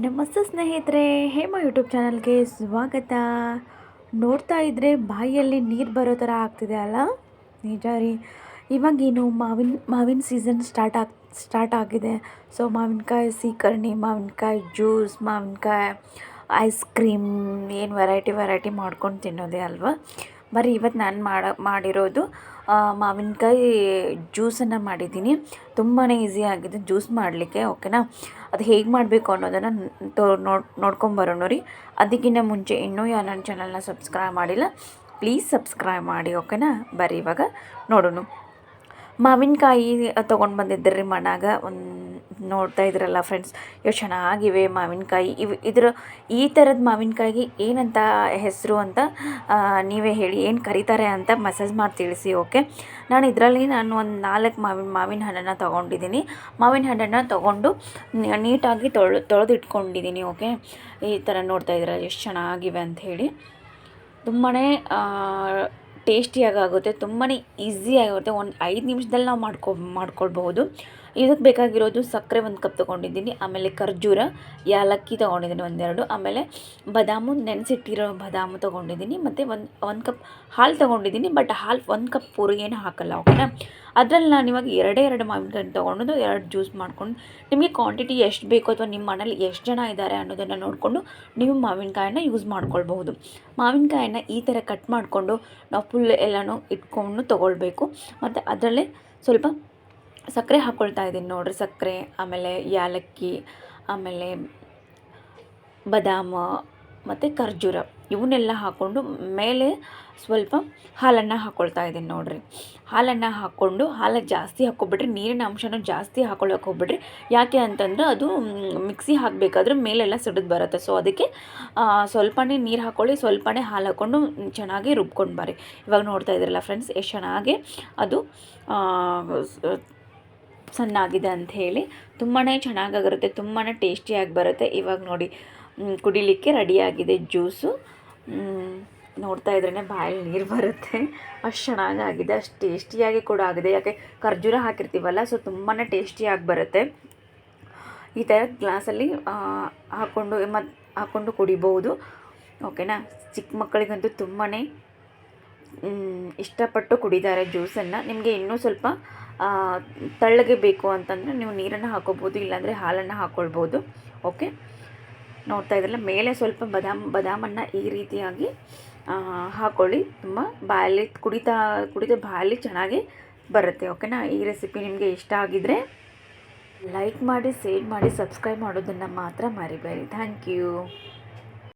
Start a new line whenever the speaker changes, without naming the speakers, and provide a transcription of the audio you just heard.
ನಮಸ್ತೆ ಸ್ನೇಹಿತರೆ, ಹೇಮ ಯೂಟ್ಯೂಬ್ ಚಾನಲ್ಗೆ ಸ್ವಾಗತ. ನೋಡ್ತಾ ಇದ್ದರೆ ಬಾಯಿಯಲ್ಲಿ ನೀರು ಬರೋ ಥರ ಆಗ್ತಿದೆ ಅಲ್ಲ? ನಿಜ ರೀ. ಇವಾಗೇನು ಮಾವಿನ ಮಾವಿನ ಸೀಸನ್ ಸ್ಟಾರ್ಟ್ ಆಗಿ ಸ್ಟಾರ್ಟ್ ಆಗಿದೆ. ಸೊ ಮಾವಿನಕಾಯಿ ಸೀಕರ್ಣಿ, ಮಾವಿನಕಾಯಿ ಜ್ಯೂಸ್ ಮಾವಿನಕಾಯಿ ಐಸ್ ಕ್ರೀಮ್ ಏನು ವೆರೈಟಿ ವೆರೈಟಿ ಮಾಡ್ಕೊಂಡು ತಿನ್ನೋದೇ ಅಲ್ವಾ? ಬರೀ ಇವತ್ತು ನಾನು ಮಾಡೋ ಮಾಡಿರೋದು ಮಾವಿನಕಾಯಿ ಜ್ಯೂಸನ್ನು ಮಾಡಿದ್ದೀನಿ. ತುಂಬಾ ಈಸಿ ಆಗಿದೆ ಜ್ಯೂಸ್ ಮಾಡಲಿಕ್ಕೆ, ಓಕೆನಾ? ಅದು ಹೇಗೆ ಮಾಡಬೇಕು ಅನ್ನೋದನ್ನು ತೋ ನೋಡ್ ನೋಡ್ಕೊಂಬರೋಣ ರೀ. ಅದಕ್ಕಿಂತ ಮುಂಚೆ ಇನ್ನೂ ಯಾರು ನನ್ನ ಚಾನಲ್ನ ಸಬ್ಸ್ಕ್ರೈಬ್ ಮಾಡಿಲ್ಲ, ಪ್ಲೀಸ್ ಸಬ್ಸ್ಕ್ರೈಬ್ ಮಾಡಿ, ಓಕೆನಾ? ಬರೀ ಇವಾಗ ನೋಡೋಣ. ಮಾವಿನಕಾಯಿ ತೊಗೊಂಡು ಬಂದಿದ್ದೆ ರೀ ಒಂದು ನೋಡ್ತಾ ಇದ್ರಲ್ಲ ಫ್ರೆಂಡ್ಸ್ ಎಷ್ಟು ಚೆನ್ನಾಗಿವೆ ಮಾವಿನಕಾಯಿ. ಇವು ಇದ್ರ ಈ ಥರದ ಮಾವಿನಕಾಯಿಗೆ ಏನಂತ ಹೆಸರು ಅಂತ ನೀವೇ ಹೇಳಿ, ಏನು ಕರೀತಾರೆ ಅಂತ ಮೆಸೇಜ್ ಮಾಡಿ ತಿಳಿಸಿ ಓಕೆ ನಾನು ಇದರಲ್ಲಿ ನಾನು ಒಂದು ನಾಲ್ಕು ಮಾವಿನ ಮಾವಿನ ಹಣ್ಣನ್ನು ತೊಗೊಂಡಿದ್ದೀನಿ. ಮಾವಿನ ಹಣ್ಣನ್ನು ತೊಗೊಂಡು ನೀಟಾಗಿ ತೊಳೆ, ತೊಳೆದಿಟ್ಕೊಂಡಿದ್ದೀನಿ ಓಕೆ ಈ ಥರ ನೋಡ್ತಾ ಇದ್ದೀರಲ್ಲ ಎಷ್ಟು ಚೆನ್ನಾಗಿವೆ ಅಂತ ಹೇಳಿ. ತುಂಬಾ ಟೇಸ್ಟಿಯಾಗಿ ಆಗುತ್ತೆ ತುಂಬಾ ಈಸಿಯಾಗುತ್ತೆ ಒಂದು ಐದು ನಿಮಿಷದಲ್ಲಿ ನಾವು ಮಾಡ್ಕೊ, ಮಾಡ್ಕೊಳ್ಬಹುದು. ಇದಕ್ಕೆ ಬೇಕಾಗಿರೋದು ಸಕ್ಕರೆ ಒಂದು ಕಪ್ ತೊಗೊಂಡಿದ್ದೀನಿ, ಆಮೇಲೆ ಖರ್ಜೂರ ಏಲಕ್ಕಿ ತೊಗೊಂಡಿದ್ದೀನಿ ಒಂದೆರಡು, ಆಮೇಲೆ ಬದಾಮು, ನೆನೆಸಿಟ್ಟಿರೋ ಬದಾಮು ತೊಗೊಂಡಿದ್ದೀನಿ, ಮತ್ತು ಒಂದು ಒಂದು ಕಪ್ ಹಾಲು ತೊಗೊಂಡಿದ್ದೀನಿ, ಬಟ್ ಹಾಲು ಒಂದು ಕಪ್ ಪೂರಿಗೇನು ಹಾಕಲ್ಲ ಓಕೆನಾ ಅದರಲ್ಲಿ ನಾನು ಇವಾಗ ಎರಡೇ ಎರಡು ಮಾವಿನಕಾಯಿ ತೊಗೊಂಡು ಎರಡು ಜ್ಯೂಸ್ ಮಾಡ್ಕೊಂಡು, ನಿಮಗೆ ಕ್ವಾಂಟಿಟಿ ಎಷ್ಟು ಬೇಕು ಅಥವಾ ನಿಮ್ಮ ಮನೇಲಿ ಎಷ್ಟು ಜನ ಇದ್ದಾರೆ ಅನ್ನೋದನ್ನು ನೋಡಿಕೊಂಡು ನೀವು ಮಾವಿನಕಾಯನ್ನ ಯೂಸ್ ಮಾಡ್ಕೊಳ್ಬಹುದು. ಮಾವಿನಕಾಯನ್ನ ಈ ಥರ ಕಟ್ ಮಾಡಿಕೊಂಡು ನಾವು ಫುಲ್ ಎಲ್ಲನೂ ಇಟ್ಕೊಂಡು ತೊಗೊಳ್ಬೇಕು, ಮತ್ತು ಅದರಲ್ಲೇ ಸ್ವಲ್ಪ ಸಕ್ಕರೆ ಹಾಕ್ಕೊಳ್ತಾ ಇದ್ದೀನಿ ನೋಡಿರಿ, ಸಕ್ಕರೆ, ಆಮೇಲೆ ಏಲಕ್ಕಿ ಆಮೇಲೆ ಬದಾಮ, ಮತ್ತು ಖರ್ಜೂರ, ಇವನ್ನೆಲ್ಲ ಹಾಕ್ಕೊಂಡು ಮೇಲೆ ಸ್ವಲ್ಪ ಹಾಲನ್ನು ಹಾಕ್ಕೊಳ್ತಾ ಇದ್ದೀನಿ ನೋಡಿರಿ. ಹಾಲನ್ನು ಹಾಕ್ಕೊಂಡು ಹಾಲು ಜಾಸ್ತಿ ಹಾಕ್ಕೊಬಿಟ್ರೆ, ನೀರಿನ ಅಂಶನ ಜಾಸ್ತಿ ಹಾಕ್ಕೊಳ್ಳೋಕೆ ಹೋಗ್ಬಿಡ್ರಿ ಯಾಕೆ ಅಂತಂದ್ರೆ ಅದು ಮಿಕ್ಸಿ ಹಾಕಬೇಕಾದ್ರೆ ಮೇಲೆಲ್ಲ ಸಿಡಿದು ಬರುತ್ತೆ. ಸೊ ಅದಕ್ಕೆ ಸ್ವಲ್ಪನೇ ನೀರು ಹಾಕ್ಕೊಳ್ಳಿ, ಸ್ವಲ್ಪನೇ ಹಾಲು ಹಾಕ್ಕೊಂಡು ಚೆನ್ನಾಗಿ ರುಬ್ಕೊಂಡು ಬರ್ರಿ. ಇವಾಗ ನೋಡ್ತಾ ಇದ್ದೀರಲ್ಲ ಫ್ರೆಂಡ್ಸ್, ಎಷ್ಟು ಚೆನ್ನಾಗಿ ಅದು ಆ, ಸ- ಸಣ್ಣ ಆಗಿದೆ ಅಂತ ಹೇಳಿ ತುಂಬಾ ಚೆನ್ನಾಗಾಗಿರುತ್ತೆ ತುಂಬಾ ಟೇಸ್ಟಿಯಾಗಿ ಬರುತ್ತೆ. ಇವಾಗ ನೋಡಿ ಕುಡಿಲಿಕ್ಕೆ ರೆಡಿಯಾಗಿದೆ ಜ್ಯೂಸು. ನೋಡ್ತಾ ಇದ್ರೇ ಬಾಯಲ್ಲಿ ನೀರು ಬರುತ್ತೆ. ಅಷ್ಟು ಚೆನ್ನಾಗಾಗಿದೆ ಅಷ್ಟು ಟೇಸ್ಟಿಯಾಗಿ ಕೂಡ ಆಗಿದೆ. ಯಾಕೆ ಖರ್ಜೂರ ಹಾಕಿರ್ತೀವಲ್ಲ ಸೊ ತುಂಬಾ ಟೇಸ್ಟಿಯಾಗಿ ಬರುತ್ತೆ. ಈ ಥರ ಗ್ಲಾಸಲ್ಲಿ ಹಾಕ್ಕೊಂಡು ಮತ್ತು ಹಾಕ್ಕೊಂಡು ಕುಡಿಬೋದು. ಓಕೆನಾ? ಚಿಕ್ಕ ಮಕ್ಕಳಿಗಂತೂ ತುಂಬಾ ಇಷ್ಟಪಟ್ಟು ಕುಡಿತಾರೆ ಜ್ಯೂಸನ್ನು. ನಿಮಗೆ ಇನ್ನೂ ಸ್ವಲ್ಪ ತೆಳ್ಳಗೆ ಬೇಕು ಅಂತಂದರೆ ನೀವು ನೀರನ್ನು ಹಾಕೋಬೋದು, ಇಲ್ಲಾಂದರೆ ಹಾಲನ್ನು ಹಾಕ್ಕೊಳ್ಬೋದು ಓಕೆ ನೋಡ್ತಾ ಇದ್ರಲ್ಲ, ಮೇಲೆ ಸ್ವಲ್ಪ ಬದಾಮ್, ಬದಾಮನ್ನು ಈ ರೀತಿಯಾಗಿ ಹಾಕ್ಕೊಳ್ಳಿ ತುಂಬ ಬಾಯಲ್ಲಿ, ಕುಡಿತಾ, ಕುಡಿದ ಬಾಯಲ್ಲಿ ಚೆನ್ನಾಗಿ ಬರುತ್ತೆ. ಓಕೆನಾ ಈ ರೆಸಿಪಿ ನಿಮಗೆ ಇಷ್ಟ ಆಗಿದ್ದರೆ ಲೈಕ್ ಮಾಡಿ ಶೇರ್ ಮಾಡಿ ಸಬ್ಸ್ಕ್ರೈಬ್ ಮಾಡೋದನ್ನು ಮಾತ್ರ ಮರಿಬೇಡಿ. Thank you